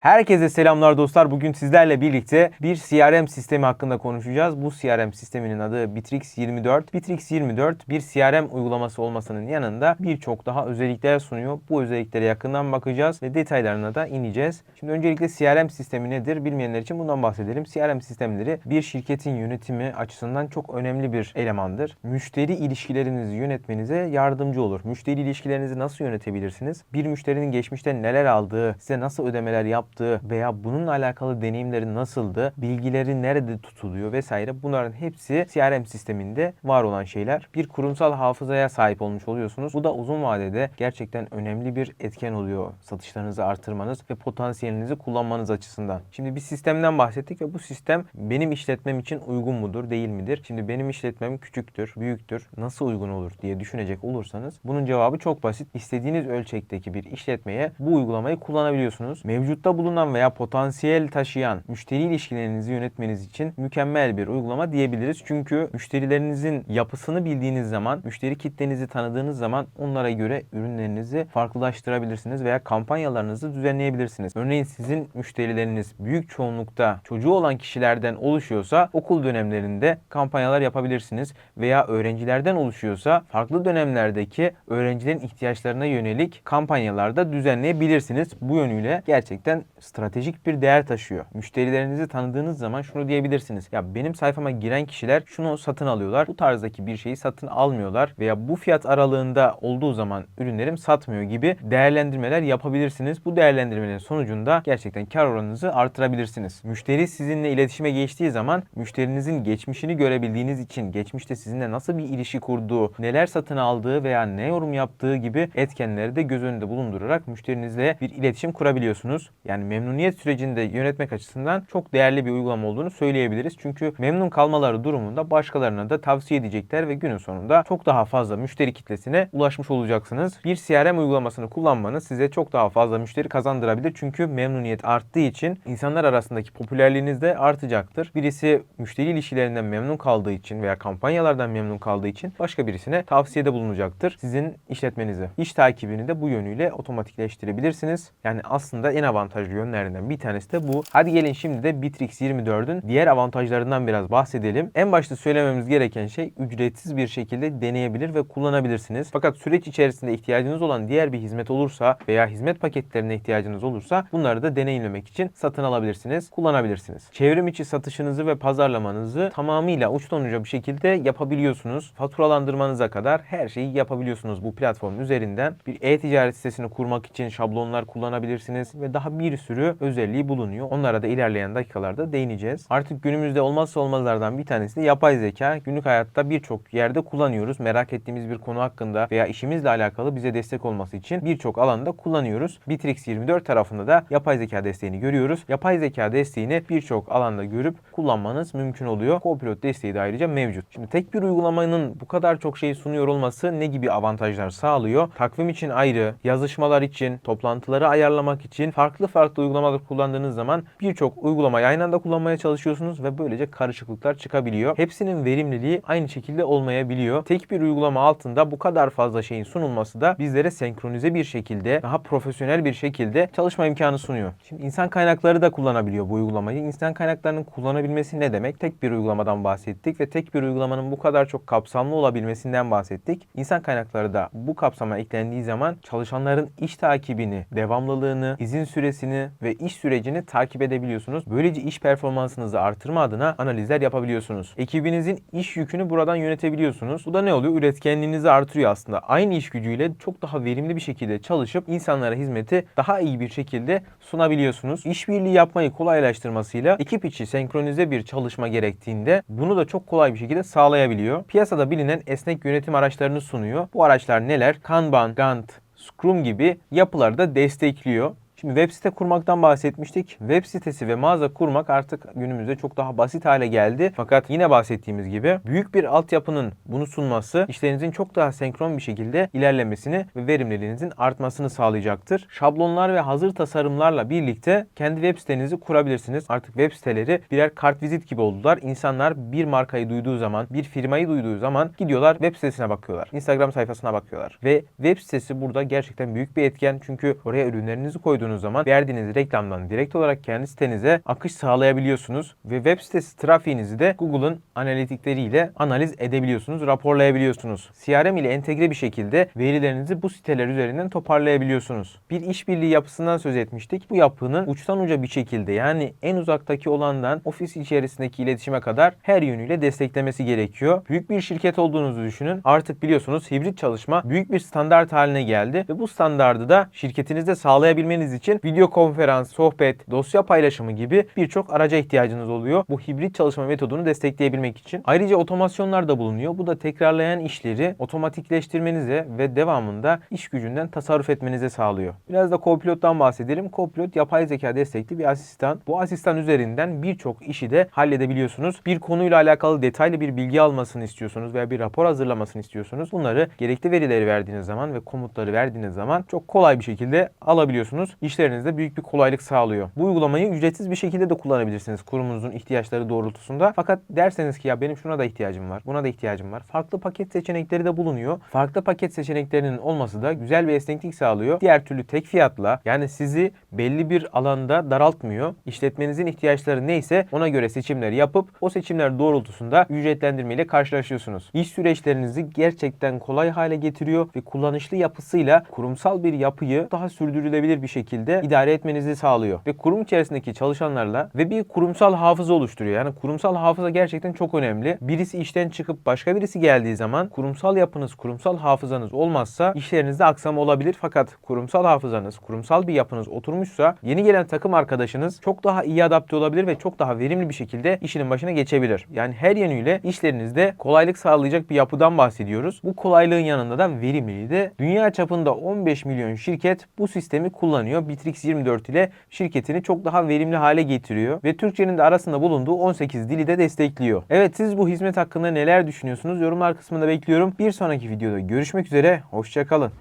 Herkese selamlar dostlar. Bugün sizlerle birlikte bir CRM sistemi hakkında konuşacağız. Bu CRM sisteminin adı Bitrix 24. Bitrix 24 bir CRM uygulaması olmasının yanında birçok daha özellikler sunuyor. Bu özelliklere yakından bakacağız ve detaylarına da ineceğiz. Şimdi öncelikle CRM sistemi nedir bilmeyenler için bundan bahsedelim. CRM sistemleri bir şirketin yönetimi açısından çok önemli bir elemandır. Müşteri ilişkilerinizi yönetmenize yardımcı olur. Müşteri ilişkilerinizi nasıl yönetebilirsiniz? Bir müşterinin geçmişte neler aldığı, size nasıl ödemeler yaptığı veya bununla alakalı deneyimleri nasıldı, bilgileri nerede tutuluyor vesaire bunların hepsi CRM sisteminde var olan şeyler. Bir kurumsal hafızaya sahip olmuş oluyorsunuz. Bu da uzun vadede gerçekten önemli bir etken oluyor satışlarınızı artırmanız ve potansiyelinizi kullanmanız açısından. Şimdi bir sistemden bahsettik ve bu sistem benim işletmem için uygun mudur, değil midir? Şimdi benim işletmem küçüktür, büyüktür, nasıl uygun olur diye düşünecek olursanız bunun cevabı çok basit. İstediğiniz ölçekteki bir işletmeye bu uygulamayı kullanabiliyorsunuz. Mevcutta bulunan veya potansiyel taşıyan müşteri ilişkilerinizi yönetmeniz için mükemmel bir uygulama diyebiliriz. Çünkü müşterilerinizin yapısını bildiğiniz zaman, müşteri kitlenizi tanıdığınız zaman onlara göre ürünlerinizi farklılaştırabilirsiniz veya kampanyalarınızı düzenleyebilirsiniz. Örneğin sizin müşterileriniz büyük çoğunlukta çocuğu olan kişilerden oluşuyorsa okul dönemlerinde kampanyalar yapabilirsiniz veya öğrencilerden oluşuyorsa farklı dönemlerdeki öğrencilerin ihtiyaçlarına yönelik kampanyalarda düzenleyebilirsiniz. Bu yönüyle gerçekten stratejik bir değer taşıyor. Müşterilerinizi tanıdığınız zaman şunu diyebilirsiniz. Ya benim sayfama giren kişiler şunu satın alıyorlar. Bu tarzdaki bir şeyi satın almıyorlar veya bu fiyat aralığında olduğu zaman ürünlerim satmıyor gibi değerlendirmeler yapabilirsiniz. Bu değerlendirmenin sonucunda gerçekten kar oranınızı artırabilirsiniz. Müşteri sizinle iletişime geçtiği zaman müşterinizin geçmişini görebildiğiniz için geçmişte sizinle nasıl bir ilişki kurduğu, neler satın aldığı veya ne yorum yaptığı gibi etkenleri de göz önünde bulundurarak müşterinizle bir iletişim kurabiliyorsunuz. Yani memnuniyet sürecinde yönetmek açısından çok değerli bir uygulama olduğunu söyleyebiliriz. Çünkü memnun kalmaları durumunda başkalarına da tavsiye edecekler ve günün sonunda çok daha fazla müşteri kitlesine ulaşmış olacaksınız. Bir CRM uygulamasını kullanmanız size çok daha fazla müşteri kazandırabilir. Çünkü memnuniyet arttığı için insanlar arasındaki popülerliğiniz de artacaktır. Birisi müşteri ilişkilerinden memnun kaldığı için veya kampanyalardan memnun kaldığı için başka birisine tavsiyede bulunacaktır. Sizin işletmenizi. İş takibini de bu yönüyle otomatikleştirebilirsiniz. Yani aslında en avantajlı yönlerinden bir tanesi de bu. Hadi gelin şimdi de Bitrix 24'ün diğer avantajlarından biraz bahsedelim. En başta söylememiz gereken şey ücretsiz bir şekilde deneyebilir ve kullanabilirsiniz. Fakat süreç içerisinde ihtiyacınız olan diğer bir hizmet olursa veya hizmet paketlerine ihtiyacınız olursa bunları da deneyimlemek için satın alabilirsiniz, kullanabilirsiniz. Çevrim içi satışınızı ve pazarlamanızı tamamıyla uçtan uca bir şekilde yapabiliyorsunuz. Faturalandırmanıza kadar her şeyi yapabiliyorsunuz bu platform üzerinden. Bir e-ticaret sitesini kurmak için şablonlar kullanabilirsiniz ve daha bir sürü özelliği bulunuyor. Onlara da ilerleyen dakikalarda değineceğiz. Artık günümüzde olmazsa olmazlardan bir tanesi de yapay zeka. Günlük hayatta birçok yerde kullanıyoruz. Merak ettiğimiz bir konu hakkında veya işimizle alakalı bize destek olması için birçok alanda kullanıyoruz. Bitrix 24 tarafında da yapay zeka desteğini görüyoruz. Yapay zeka desteğini birçok alanda görüp kullanmanız mümkün oluyor. Copilot desteği de ayrıca mevcut. Şimdi tek bir uygulamanın bu kadar çok şey sunuyor olması ne gibi avantajlar sağlıyor? Takvim için ayrı, yazışmalar için, toplantıları ayarlamak için farklı farklı uygulamalar kullandığınız zaman birçok uygulamayı aynı anda kullanmaya çalışıyorsunuz ve böylece karışıklıklar çıkabiliyor. Hepsinin verimliliği aynı şekilde olmayabiliyor. Tek bir uygulama altında bu kadar fazla şeyin sunulması da bizlere senkronize bir şekilde, daha profesyonel bir şekilde çalışma imkanı sunuyor. Şimdi insan kaynakları da kullanabiliyor bu uygulamayı. İnsan kaynaklarının kullanabilmesi ne demek? Tek bir uygulamadan bahsettik ve tek bir uygulamanın bu kadar çok kapsamlı olabilmesinden bahsettik. İnsan kaynakları da bu kapsama eklendiği zaman çalışanların iş takibini, devamlılığını, izin süresini ve iş sürecini takip edebiliyorsunuz. Böylece iş performansınızı artırma adına analizler yapabiliyorsunuz. Ekibinizin iş yükünü buradan yönetebiliyorsunuz. Bu da ne oluyor? Üretkenliğinizi artırıyor aslında. Aynı iş gücüyle çok daha verimli bir şekilde çalışıp insanlara hizmeti daha iyi bir şekilde sunabiliyorsunuz. İşbirliği yapmayı kolaylaştırmasıyla ekip içi senkronize bir çalışma gerektiğinde bunu da çok kolay bir şekilde sağlayabiliyor. Piyasada bilinen esnek yönetim araçlarını sunuyor. Bu araçlar neler? Kanban, Gantt, Scrum gibi yapıları da destekliyor. Şimdi web site kurmaktan bahsetmiştik. Web sitesi ve mağaza kurmak artık günümüzde çok daha basit hale geldi. Fakat yine bahsettiğimiz gibi büyük bir altyapının bunu sunması işlerinizin çok daha senkron bir şekilde ilerlemesini ve verimliliğinizin artmasını sağlayacaktır. Şablonlar ve hazır tasarımlarla birlikte kendi web sitenizi kurabilirsiniz. Artık web siteleri birer kartvizit gibi oldular. İnsanlar bir markayı duyduğu zaman, bir firmayı duyduğu zaman gidiyorlar web sitesine bakıyorlar. Instagram sayfasına bakıyorlar. Ve web sitesi burada gerçekten büyük bir etken. Çünkü oraya ürünlerinizi koyduğunuz koyduğunuz zaman verdiğiniz reklamdan direkt olarak kendi sitenize akış sağlayabiliyorsunuz ve web sitesi trafiğinizi de Google'ın analitikleriyle analiz edebiliyorsunuz, raporlayabiliyorsunuz. CRM ile entegre bir şekilde verilerinizi bu siteler üzerinden toparlayabiliyorsunuz. Bir işbirliği yapısından söz etmiştik. Bu yapının uçtan uca bir şekilde yani en uzaktaki olandan ofis içerisindeki iletişime kadar her yönüyle desteklemesi gerekiyor. Büyük bir şirket olduğunuzu düşünün. Artık biliyorsunuz hibrit çalışma büyük bir standart haline geldi ve bu standardı da şirketinizde sağlayabilmeniz için video konferans, sohbet, dosya paylaşımı gibi birçok araca ihtiyacınız oluyor. Bu hibrit çalışma metodunu destekleyebilmek için. Ayrıca otomasyonlar da bulunuyor. Bu da tekrarlayan işleri otomatikleştirmenize ve devamında iş gücünden tasarruf etmenize sağlıyor. Biraz da Copilot'tan bahsedelim. Copilot yapay zeka destekli bir asistan. Bu asistan üzerinden birçok işi de halledebiliyorsunuz. Bir konuyla alakalı detaylı bir bilgi almasını istiyorsunuz veya bir rapor hazırlamasını istiyorsunuz. Bunları gerekli verileri verdiğiniz zaman ve komutları verdiğiniz zaman çok kolay bir şekilde alabiliyorsunuz. İşlerinizde büyük bir kolaylık sağlıyor. Bu uygulamayı ücretsiz bir şekilde de kullanabilirsiniz kurumunuzun ihtiyaçları doğrultusunda. Fakat derseniz ki ya benim şuna da ihtiyacım var, buna da ihtiyacım var. Farklı paket seçenekleri de bulunuyor. Farklı paket seçeneklerinin olması da güzel bir esneklik sağlıyor. Diğer türlü tek fiyatla yani sizi belli bir alanda daraltmıyor. İşletmenizin ihtiyaçları neyse ona göre seçimleri yapıp o seçimler doğrultusunda ücretlendirmeyle karşılaşıyorsunuz. İş süreçlerinizi gerçekten kolay hale getiriyor ve kullanışlı yapısıyla kurumsal bir yapıyı daha sürdürülebilir bir şekilde idare etmenizi sağlıyor. Ve kurum içerisindeki çalışanlarla ve bir kurumsal hafıza oluşturuyor. Yani kurumsal hafıza gerçekten çok önemli. Birisi işten çıkıp başka birisi geldiği zaman kurumsal yapınız, kurumsal hafızanız olmazsa işlerinizde aksama olabilir. Fakat kurumsal hafızanız, kurumsal bir yapınız oturmuşsa yeni gelen takım arkadaşınız çok daha iyi adapte olabilir ve çok daha verimli bir şekilde işinin başına geçebilir. Yani her yönüyle işlerinizde kolaylık sağlayacak bir yapıdan bahsediyoruz. Bu kolaylığın yanında da verimliliği de dünya çapında 15 milyon şirket bu sistemi kullanıyor. Bitrix 24 ile şirketini çok daha verimli hale getiriyor ve Türkçenin de arasında bulunduğu 18 dili de destekliyor. Evet siz bu hizmet hakkında neler düşünüyorsunuz? Yorumlar kısmında bekliyorum. Bir sonraki videoda görüşmek üzere. Hoşçakalın.